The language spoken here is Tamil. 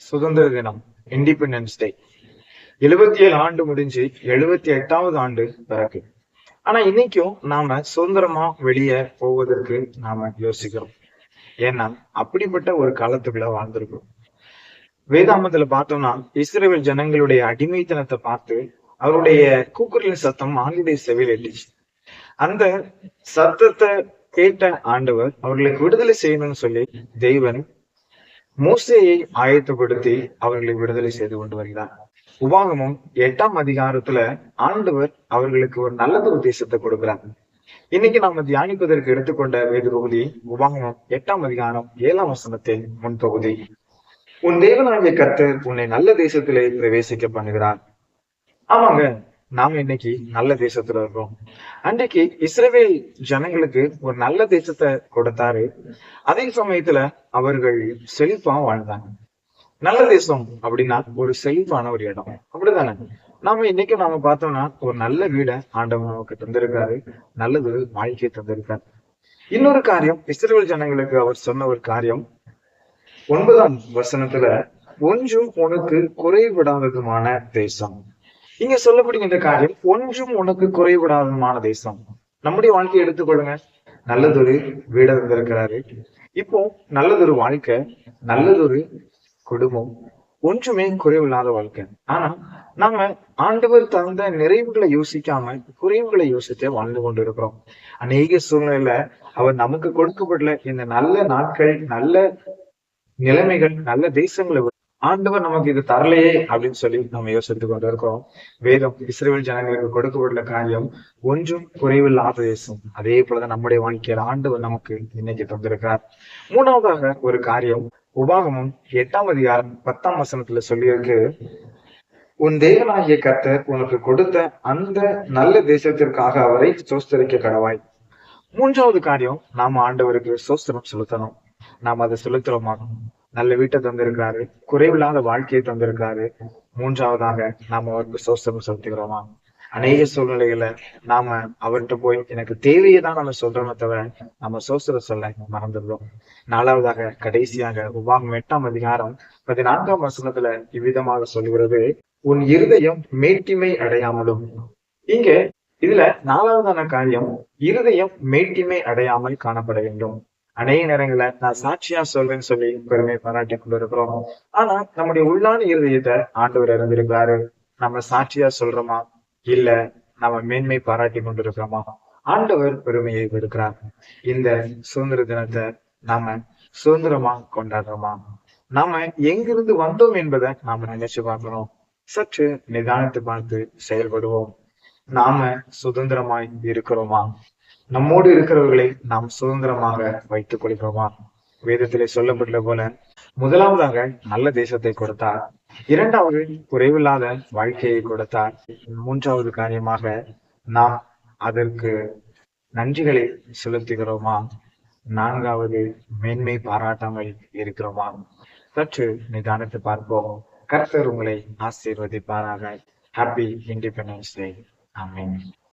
சுதந்திர தினம் இண்டிபெண்டன்ஸ் டே எழுபத்தி ஏழு ஆண்டு முடிஞ்சு எழுபத்தி எட்டாவது ஆண்டு பிறகு ஆனா இன்னைக்கும் நாம சுதந்திரமா வெளியே போவதற்கு நாம யோசிக்கிறோம். ஏன்னா அப்படிப்பட்ட ஒரு காலத்துக்குள்ள வாழ்ந்திருக்கிறோம் வேதாமத்துல பார்த்தோம்னா இஸ்ரேல் ஜனங்களுடைய அடிமைத்தனத்தை பார்த்து அவருடைய கூக்குரலின் சத்தம் ஆண்டுடைய செவியில் எட்டுச்சு அந்த சத்தத்தை கேட்ட ஆண்டவர் அவர்களுக்கு விடுதலை செய்யணும்னு சொல்லி தெய்வன் மூசையை ஆயத்தப்படுத்தி அவர்களை விடுதலை செய்து கொண்டு வருகிறார். உபாகமும் எட்டாம் அதிகாரத்துல ஆண்டவர் அவர்களுக்கு ஒரு நல்ல உத்தேசத்தை கொடுக்கிறார். இன்னைக்கு நாம தியானிப்பதற்கு எடுத்துக்கொண்ட வேது பகுதி உபாகமம் எட்டாம் அதிகாரம் ஏழாம் வசனத்தின் முன் தொகுதி உன் தேவனாகிய கர்த்தர் உன்னை நல்ல தேசத்திலே பிரவேசிக்க பண்ணுகிறார். ஆமாங்க நாம இன்னைக்கு நல்ல தேசத்துல இருக்கோம். அன்றைக்கு இஸ்ரேல் ஜனங்களுக்கு ஒரு நல்ல தேசத்தை கொடுத்தாரு. அதே சமயத்துல அவர்கள் செழிப்பா வாழ்ந்தாங்க. நல்ல தேசம் அப்படின்னா ஒரு செழிப்பான ஒரு இடம். அப்படிதானே நாம இன்னைக்கு நாம பார்த்தோம்னா ஒரு நல்ல வீடை ஆண்டவன் நமக்கு தந்திருக்காரு. நல்லது வாழ்க்கையை தந்திருக்காரு. இன்னொரு காரியம் இஸ்ரேல் ஜனங்களுக்கு அவர் சொன்ன ஒரு காரியம். ஒன்பதாம் வசனத்துல ஒன்றும் உனக்கு குறைவிடாததுமான தேசம். இங்க சொல்லப்படுகின்ற காரியம் ஒன்றும் உனக்கு குறைவிடாதமான தேசம். நம்முடைய வாழ்க்கையை எடுத்துக்கொள்ளுங்க நல்லதொரு வீட இருந்திருக்கிறாரு இப்போ நல்லதொரு வாழ்க்கை நல்லதொரு குடும்பம் ஒன்றுமே குறைவில்லாத வாழ்க்கை. ஆனா நாம ஆண்டவர் தந்த நிறைவுகளை யோசிக்காம குறைவுகளை யோசித்து வாழ்ந்து கொண்டு இருக்கிறோம் அநேக சூழ்நிலையில அவர் நமக்கு கொடுக்கப்பட்ட இந்த நல்ல நாட்கள் நல்ல நிலைமைகள் நல்ல தேசங்களை ஆண்டவர் நமக்கு இது தரலையே அப்படின்னு சொல்லி நம்ம யோசித்துக் கொண்டு இருக்கிறோம் வேதம் இஸ்ரேல் ஜனங்களுக்கு கொடுக்கப்பட்ட காரியம் ஒன்றும் குறைவில்லாத தேசம். அதே போலதான் நம்முடைய வாழ்க்கையில் ஆண்டவர் நமக்கு இன்னைக்கு தந்திருக்கிறார். மூணாவதாக ஒரு காரியம் உபாகமும் எட்டாம் அதிகாரம் பத்தாம் வசனத்துல சொல்லியிருக்கு. உன் தேவனாகிய கர்த்தர் உனக்கு கொடுத்த அந்த நல்ல தேசத்திற்காக அவரை சோஸ்தரிக்க கடவாய். மூன்றாவது காரியம் நாம ஆண்டவருக்கு சோஸ்திரம் செலுத்தணும். நாம் அதை செலுத்துறோமா? நல்ல வீட்டை தந்திருக்காரு. குறைவில்லாத வாழ்க்கையை தந்திருக்காரு. மூன்றாவதாக நாம அவருக்கு சோசம் செலுத்துகிறோமா? அநேக சூழ்நிலைகளை நாம அவர்கிட்ட போய் எனக்கு தேவையை தான் நம்ம சொல்றோமே தவிர நம்ம சோசர சொல்ல மறந்துடுறோம். நாலாவதாக கடைசியாக உபாகம் எட்டாம் அதிகாரம் பதினான்காம் வசனத்துல இவ்விதமாக சொல்கிறது உன் இருதயம் மேட்டிமை அடையாமலும் இங்க இதுல நாலாவதான காரியம் இருதயம் மேட்டிமை அடையாமல் காணப்பட வேண்டும். அநேக நேரங்களை நான் சாட்சியா சொல்றேன்னு சொல்லி பெருமை பாராட்டி கொண்டு இருக்கிறோம் ஆனா நம்முடைய உள்ளான இருதயத்தை ஆண்டவர் இறந்திருக்காரு நம்ம சாட்சியா சொல்றோமா? இல்ல நம்ம மேன்மை பாராட்டி கொண்டு இருக்கிறோமா ஆண்டவர் பெருமையை இருக்கிறார் இந்த சுதந்திர தினத்தை நாம சுதந்திரமா கொண்டாடுறோமா? நாம எங்கிருந்து வந்தோம் என்பதை நாம நினைச்சு பார்க்கணும். சற்று நிதானத்தை பார்த்து செயல்படுவோம். நாம சுதந்திரமாய் இருக்கிறோமா? நம்மோடு இருக்கிறவர்களை நாம் சுதந்திரமாக வைத்துக் கொள்கிறோமா? வேதத்திலே சொல்லப்பட்ட போல முதலாவதாக நல்ல தேசத்தை கொடுத்தார். இரண்டாவது குறைவில்லாத வாழ்க்கையை கொடுத்தார். மூன்றாவது காரியமாக நாம் அதற்கு நன்றிகளை செலுத்துகிறோமா? நான்காவது மேன்மை பாராட்டாமல் இருக்கிறோமா? சற்று நிதானித்து பார்ப்போம். கர்த்தர் உங்களை ஆசீர்வதிப்பாராக. ஹாப்பி இண்டிபெண்டன்ஸ் டே ஆமீன்